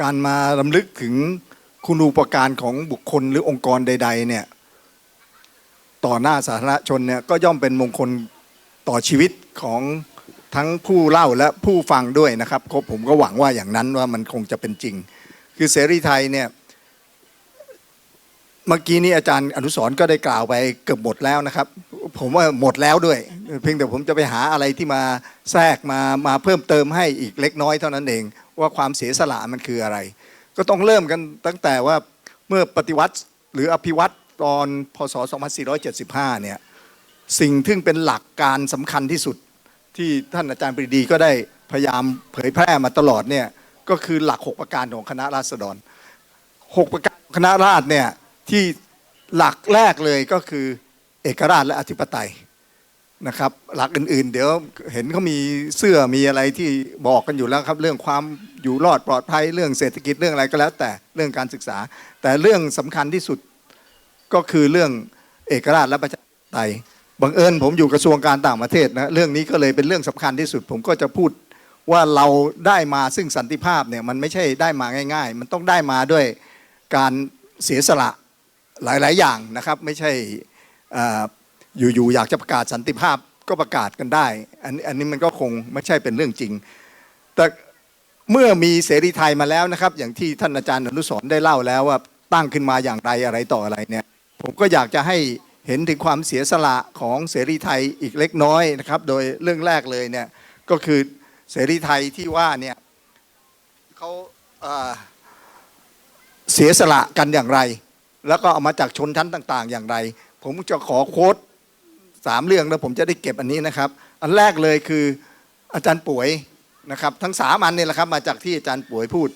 การมาลำลึกถึงคุณูปการของบุคคลหรือองค์กรใด ๆ เนี่ย ต่อหน้าสาธารณชนเนี่ยก็ย่อมเป็นมงคลต่อชีวิตของทั้งผู้เล่าและผู้ฟังด้วยนะครับผมก็หวังว่าอย่างนั้นว่ามันคงจะเป็นจริง คือเสรีไทยเนี่ย เมื่อกี้นี้อาจารย์อนุสรก็ได้กล่าวไปเกือบหมดแล้วนะครับ ผมว่าหมดแล้วด้วย เพียงแต่ผมจะไปหาอะไรที่มาแทรกมามาเพิ่มเติมให้อีกเล็กน้อยเท่านั้นเอง ว่าความเสียสละมันคืออะไร ก็ต้องเริ่มกันตั้งแต่ว่าเมื่อปฏิวัติหรืออภิวัตตอนพศ 2475 เนี่ยสิ่งที่เป็นหลักการสำคัญที่สุดที่ท่านอาจารย์ปรีดีก็ได้พยายามเผยแพร่มาตลอดเนี่ยก็คือหลัก 6 ประการของคณะราษฎร 6 ประการคณะราษฎรเนี่ย ที่หลักแรกเลยก็คือเอกราชและอธิปไตยนะครับ หลักอื่นๆ เดี๋ยวเห็นเขามีเสื้อมีอะไรที่บอกกันอยู่แล้วครับ เรื่องความอยู่รอดปลอดภัยเรื่องเศรษฐกิจเรื่องอะไรก็แล้ว แต่เรื่องการศึกษา แต่เรื่องสำคัญที่สุดก็คือเรื่องเอกราชและประชาธิปไตยบังเอิญผมอยู่กระทรวงการต่างประเทศนะเรื่องนี้ก็เลยเป็นเรื่องสำคัญที่สุด ผมก็จะพูดว่าเราได้มาซึ่งสันติภาพเนี่ยมันไม่ใช่ได้มาง่าย ๆ มันต้องได้มาด้วยการเสียสละ หลาย ๆ อย่างนะครับ ไม่ใช่ออยู่ ๆ อยากจะประกาศสันติภาพก็ประกาศกันได้ อันอันนี้มันก็คงไม่ใช่เป็นเรื่องจริง แต่เมื่อมีเสรีไทยมาแล้วนะครับ อย่างที่ท่านอาจารย์อนุสรได้เล่าแล้วว่าตั้งขึ้นมาอย่างไรอะไรต่ออะไรเนี่ย ผมก็อยากจะให้เห็นถึงความเสียสละของเสรีไทยอีกเล็กน้อยนะครับ โดยเรื่องแรกเลยเนี่ยก็คือเสรีไทยที่ว่าเนี่ยเขาเสียสละกันอย่างไร แล้วก็เอามาจากชนชั้นต่าง ๆ อย่างไร ผมจะขอโค้ดสามเรื่องแล้วผมจะได้เก็บอันนี้นะครับ อันแรกเลยคืออาจารย์ป่วยนะครับ ทั้งสามอันนี่แหละครับ มาจากที่อาจารย์ป่วยพูด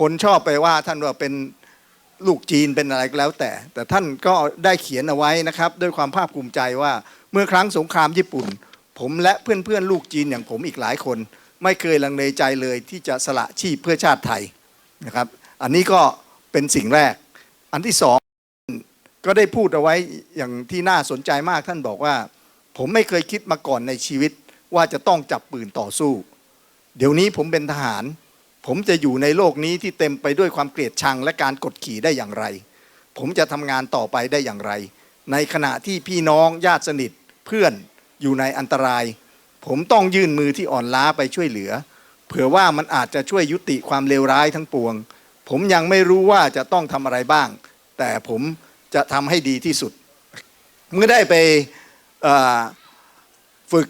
คนชอบไปว่าท่านว่าเป็นลูกจีนเป็นอะไรก็แล้วแต่ แต่ท่านก็ได้เขียนเอาไว้นะครับ ด้วยความภาคภูมิใจว่าเมื่อครั้งสงครามญี่ปุ่น ผมและเพื่อนๆลูกจีนอย่างผมอีกหลายคน ไม่เคยลังเลใจเลยที่จะสละชีพเพื่อชาติไทยนะครับ อันนี้ก็เป็นสิ่งแรก อันที่สอง ก็ได้พูดเอาไว้อย่างที่น่าสนใจมากท่านบอกว่า ผมไม่เคยคิดมาก่อนในชีวิตว่าจะต้องจับปืนต่อสู้ เดี๋ยวนี้ผมเป็นทหาร ผมจะอยู่ในโลกนี้ที่เต็มไปด้วยความเกลียดชังและการกดขี่ได้อย่างไร ผมจะทำงานต่อไปได้อย่างไร ในขณะที่พี่น้องญาติสนิทเพื่อนอยู่ในอันตราย ผมต้องยื่นมือที่อ่อนล้าไปช่วยเหลือ เผื่อว่ามันอาจจะช่วยยุติความเลวร้ายทั้งปวง ผมยังไม่รู้ว่าจะต้องทำอะไรบ้าง แต่ผม จะทำให้ดีที่สุด เมื่อได้ไปฝึก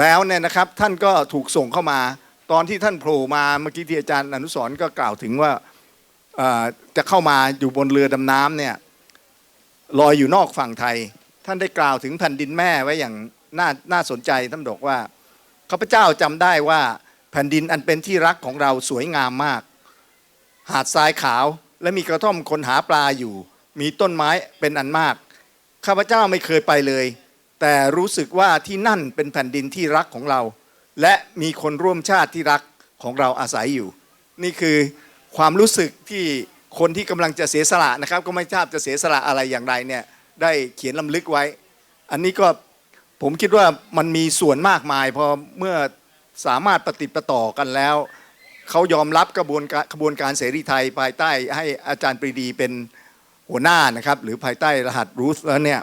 แล้วเนี่ยนะครับ ท่านก็ถูกส่งเข้ามา ตอนที่ท่านโผล่มาเมื่อกี้ที่อาจารย์อนุสร์ก็กล่าวถึงว่าจะเข้ามาอยู่บนเรือดำน้ำเนี่ยลอยอยู่นอกฝั่งไทย ท่านได้กล่าวถึงแผ่นดินแม่ไว้อย่างน่าน่าสนใจท่านบอกว่าข้าพเจ้าจำได้ว่าแผ่นดินอันเป็นที่รักของเราสวยงามมาก หาดทรายขาวและมีกระท่อมคนหาปลาอยู่ มีต้นไม้เป็นอันมาก ข้าพเจ้าไม่เคยไปเลย แต่รู้สึกว่าที่นั่นเป็นแผ่นดินที่รักของเรา และมีคนร่วมชาติที่รักของเราอาศัยอยู่ นี่คือความรู้สึกที่คนที่กำลังจะเสียสละนะครับ ก็ไม่ทราบจะเสียสละอะไรอย่างไรเนี่ยได้เขียนลำลึกไว้ อันนี้ก็ผมคิดว่ามันมีส่วนมากมายพอเมื่อสามารถปฏิประต่อกันแล้วเขายอมรับกระบวนการกระบวนการเสรีไทยภายใต้ให้อาจารย์ปรีดีเป็น หัวหน้านะครับ หรือภายใต้รหัสรูสแล้วเนี่ย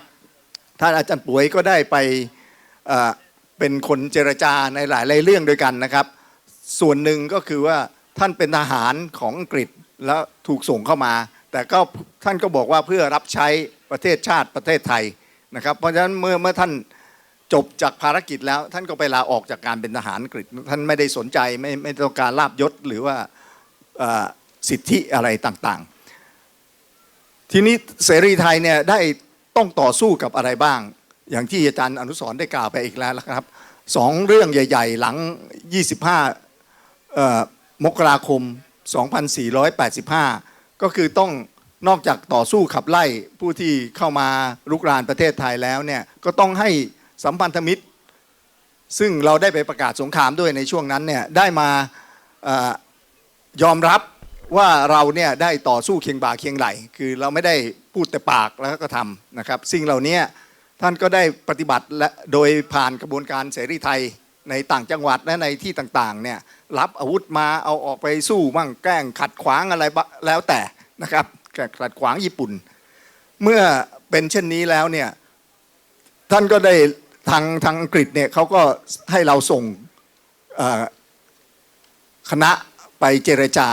ท่านอาจารย์ป่วยก็ได้ไปเป็นคนเจรจาในหลายๆเรื่องด้วยกันนะครับ ส่วนหนึ่งก็คือว่าท่านเป็นทหารของอังกฤษแล้วถูกส่งเข้ามา แต่ก็ท่านก็บอกว่าเพื่อรับใช้ประเทศชาติประเทศไทยนะครับ เพราะฉะนั้นเมื่อเมื่อท่านจบจากภารกิจแล้ว ท่านก็ไปลาออกจากการเป็นทหารอังกฤษ ท่านไม่ได้สนใจไม่ไม่ต้องการลาบยศหรือว่าสิทธิอะไรต่างๆ ทีนี้เสรีไทยเนี่ยได้ต้องต่อสู้กับอะไรบ้าง อย่างที่อาจารย์อนุสรได้กล่าวไปอีกแล้วนะครับสองเรื่องใหญ่ ๆ หลัง 25 มกราคม 2485 ก็คือต้องนอกจากต่อสู้ขับไล่ผู้ที่เข้ามาลุกรานประเทศไทยแล้วเนี่ยก็ต้องให้สัมพันธมิตร ซึ่งเราได้ไปประกาศสงครามด้วยในช่วงนั้นเนี่ยได้มาอยอมรับ ว่าเราเนี่ยได้ต่อสู้เคียงบ่าเคียงไหล คือเราไม่ได้พูดแต่ปากแล้วก็ทำนะครับ สิ่งเหล่านี้ท่านก็ได้ปฏิบัติและโดยผ่านกระบวนการเสรีไทยในต่างจังหวัดและในที่ต่างๆเนี่ยรับอาวุธมาเอาออกไปสู้มั่งแกล้งขัดขวางอะไรบะแล้วแต่นะครับขัดขวางญี่ปุ่น เมื่อเป็นเช่นนี้แล้วเนี่ยท่านก็ได้ทางทางอังกฤษเนี่ยเขาก็ให้เราส่งคณะไปเจรจา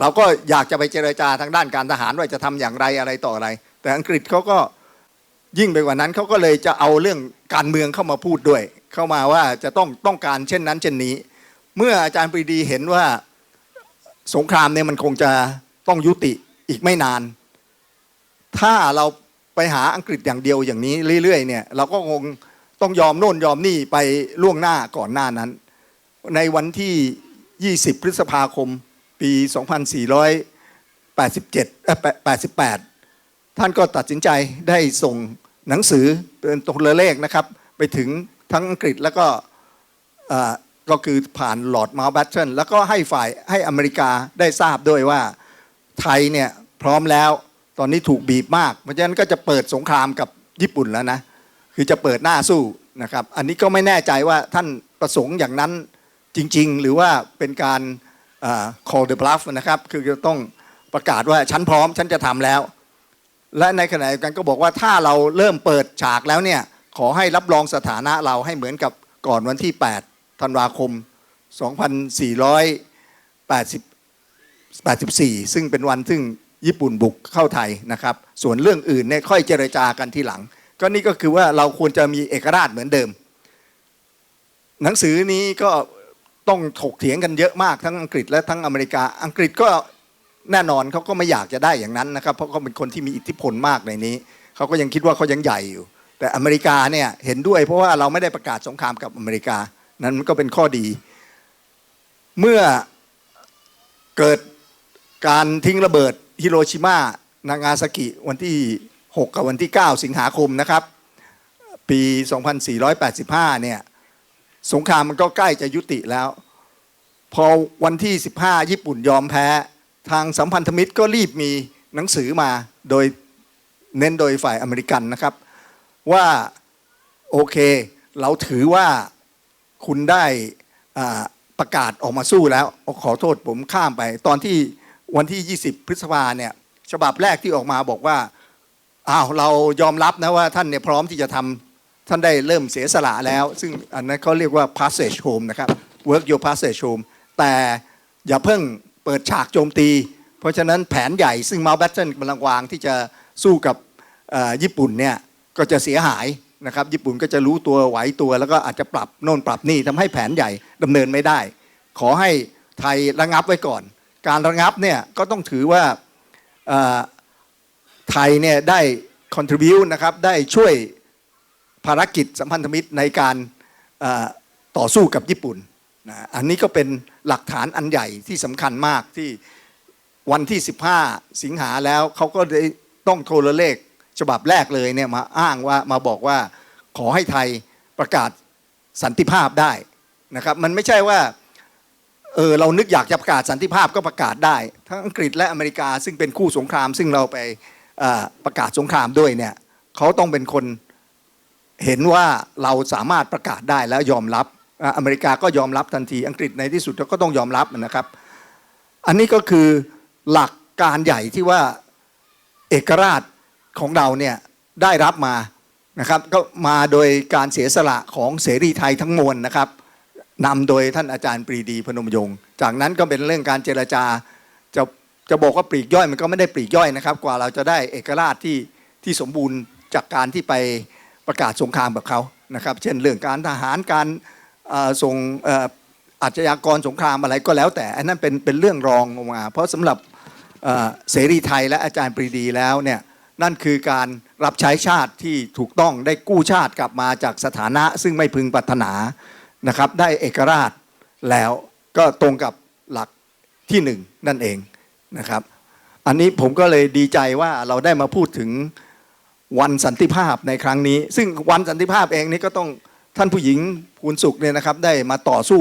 เราก็อยากจะไปเจรจาทางด้านการทหารว่าจะทำอย่างไรอะไรต่ออะไร แต่อังกฤษเขาก็ยิ่งไปกว่านั้นเขาก็เลยจะเอาเรื่องการเมืองเข้ามาพูดด้วย เข้ามาว่าจะต้องต้องการเช่นนั้น เช่นนี้ เมื่ออาจารย์ปรีดีเห็นว่าสงครามเนี่ยมันคงจะต้องยุติอีกไม่นาน ถ้าเราไปหาอังกฤษอย่างเดียวอย่างนี้เรื่อยๆเนี่ยเราก็คงต้องยอมโน่นยอมนี่ไปล่วงหน้าก่อนหน้านั้น ในวันที่ 20 พฤษภาคม ปี 2487เอ่อ88 ท่านก็ตัดสินใจได้ส่งหนังสือเป็นตัวเลขนะครับ ไปถึงทั้งอังกฤษแล้วก็ก็คือผ่านหลอร์ดมา u แบตเทนแล้วก็ให้ฝ่ายให้อเมริกาได้ทราบด้วยว่าไทยเนี่ยพร้อมแล้วตอนนี้ถูกบีบมาก เพราะฉะนั้นก็จะเปิดสงครามกับญี่ปุ่นแล้วนะคือจะเปิดหน้าสู้นะครับ อันนี้ก็ไม่แน่ใจว่าท่านประสงค์อย่างนั้นจริง ๆ หรือว่าเป็นการ call the bluff นะครับ คือจะต้องประกาศว่าฉันพร้อมฉันจะทำแล้ว และในขณะเดียวกันก็บอกว่าถ้าเราเริ่มเปิดฉากแล้วเนี่ยขอให้รับรองสถานะเราให้เหมือนกับก่อนวันที่ 8 ธันวาคม 2484 ซึ่งเป็นวันซึ่งญี่ปุ่นบุกเข้าไทยนะครับ ส่วนเรื่องอื่นเนี่ยค่อยเจรจากันทีหลัง ก็นี่ก็คือว่าเราควรจะมีเอกราชเหมือนเดิม หนังสือนี้ก็ ต้องถกเถียงกันเยอะมากทั้งอังกฤษและทั้งอเมริกา อังกฤษก็แน่นอนเขาก็ไม่อยากจะได้อย่างนั้นนะครับ เพราะเขาเป็นคนที่มีอิทธิพลมากในนี้ เขาก็ยังคิดว่าเขายังใหญ่อยู่ แต่อเมริกาเนี่ยเห็นด้วยเพราะว่าเราไม่ได้ประกาศสงครามกับอเมริกา นั้นมันก็เป็นข้อดี เมื่อเกิดการทิ้งระเบิดฮิโรชิมานางาซากิวันที่ 6 กับวันที่ 9 สิงหาคมนะครับ ปี 2485 เนี่ย สงครามมันก็ใกล้จะยุติแล้ว พอวันที่ 15 ญี่ปุ่นยอมแพ้ ทางสัมพันธมิตรก็รีบมีหนังสือมาโดยเน้นโดยฝ่ายอเมริกันนะครับ ว่าโอเค เราถือว่าคุณได้อ่าประกาศออกมาสู้แล้ว ขอโทษผมข้ามไป ตอนที่วันที่ 20 พฤษภาเนี่ยฉบับแรกที่ออกมาบอกว่าอ้าวเรายอมรับนะว่าท่านเนี่ยพร้อมที่จะทำ ท่านได้เริ่มเสียสละแล้ว ซึ่งอันนั้นเขาเรียกว่า passage home นะครับ work your passage home แต่อย่าเพิ่งเปิดฉากโจมตี เพราะฉะนั้นแผนใหญ่ซึ่งมา u แบตเทนกำลังวางที่จะสู้กับญี่ปุ่นเนี่ยก็จะเสียหายนะครับญี่ปุ่นก็จะรู้ตัวไหวตัว แล้วก็อาจจะปรับโน่นปรับนี่ทำให้แผนใหญ่ดำเนินไม่ได้ ขอให้ไทยระงับไว้ก่อน การระงับเนี่ยก็ต้องถือว่าไทยเนี่ยได้ contribu นะครับได้ช่วย ภารกิจสัมพันธมิตรในการต่อสู้กับญี่ปุ่นนะอันนี้ก็เป็นหลักฐานอันใหญ่ที่สำคัญมากที่วันที่ 15 สิงหาแล้วเขาก็ได้ต้องโทรเลขฉบับแรกเลยเนี่ยมาอ้างว่ามาบอกว่าขอให้ไทยประกาศสันติภาพได้นะครับ มันไม่ใช่ว่าเออเรานึกอยากจะประกาศสันติภาพก็ประกาศได้ ทั้งอังกฤษและอเมริกาซึ่งเป็นคู่สงคราม ซึ่งเราไปประกาศสงครามด้วยเนี่ยเขาต้องเป็นคน เห็นว่าเราสามารถประกาศได้แล้วยอมรับอเมริกาก็ยอมรับทันที อังกฤษในที่สุดก็ต้องยอมรับนะครับ อันนี้ก็คือหลักการใหญ่ที่ว่าเอกราชของเราเนี่ยได้รับมานะครับก็มาโดยการเสียสละของเสรีไทยทั้งมวลนะครับนำโดยท่านอาจารย์ปรีดีพนมยงค์จากนั้นก็เป็นเรื่องการเจรจาจะจะบอกว่าปลีกย่อยมันก็ไม่ได้ปลีกย่อยนะครับ กว่าเราจะได้เอกราชที่ที่สมบูรณ์จากการที่ไป ประกาศสงครามกับเขานะครับ เช่นเรื่องการทหารการส่งอาชญากรสงครามอะไรก็แล้วแต่ อันนั้นเป็นเป็นเรื่องรองลงมา เพราะสำหรับเอ่อเสรีไทยและอาจารย์ปรีดีแล้วเนี่ยนั่นคือการรับใช้ชาติที่ถูกต้องได้กู้ชาติกลับมาจากสถานะ ซึ่งไม่พึงปรารถนานะครับ ได้เอกราชแล้วก็ตรงกับหลักที่หนึ่งนั่นเองนะครับ อันนี้ผมก็เลยดีใจว่าเราได้มาพูดถึง วันสันติภาพในครั้งนี้ ซึ่งวันสันติภาพเองนี่ก็ต้องท่านผู้หญิงภูนสุขเนี่ยนะครับได้มาต่อสู้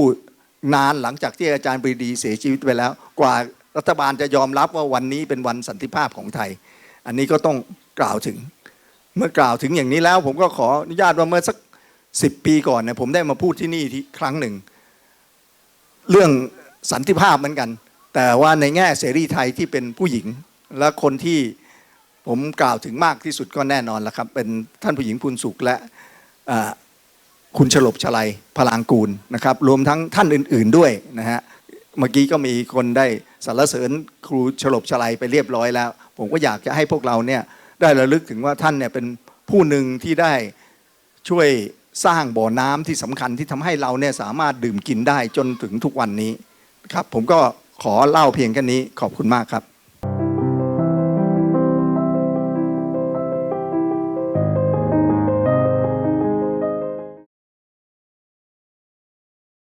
นานหลังจากที่อาจารย์ปรีดีเสียชีวิตไปแล้ว กว่ารัฐบาลจะยอมรับว่าวันนี้เป็นวันสันติภาพของไทย อันนี้ก็ต้องกล่าวถึง เมื่อกล่าวถึงอย่างนี้แล้ว ผมก็ขออนุญาตว่าเมื่อสักสิบปีก่อนเนี่ยผมได้มาพูดที่นี่ที่ครั้งหนึ่ง เรื่องสันติภาพเหมือนกัน แต่ว่าในแง่เสรีไทยที่เป็นผู้หญิงและคนที่ ผมกล่าวถึงมากที่สุดก็แน่นอนแล้วครับ เป็นท่านผู้หญิงพูนสุขและคุณฉลบชลัยพลางกูลนะครับ รวมทั้งท่านอื่น ๆด้วยนะฮะเมื่อกี้ก็มีคนได้สรรเสริญครูฉลบชลัยไปเรียบร้อยแล้ว ผมก็อยากจะให้พวกเราเนี่ยได้ระลึกถึงว่าท่านเนี่ยเป็นผู้หนึ่งที่ได้ช่วยสร้างบ่อน้ำที่สำคัญที่ทำให้เราเนี่ยสามารถดื่มกินได้จนถึงทุกวันนี้ครับผมก็ขอเล่าเพียงแค่นี้ขอบคุณมากครับ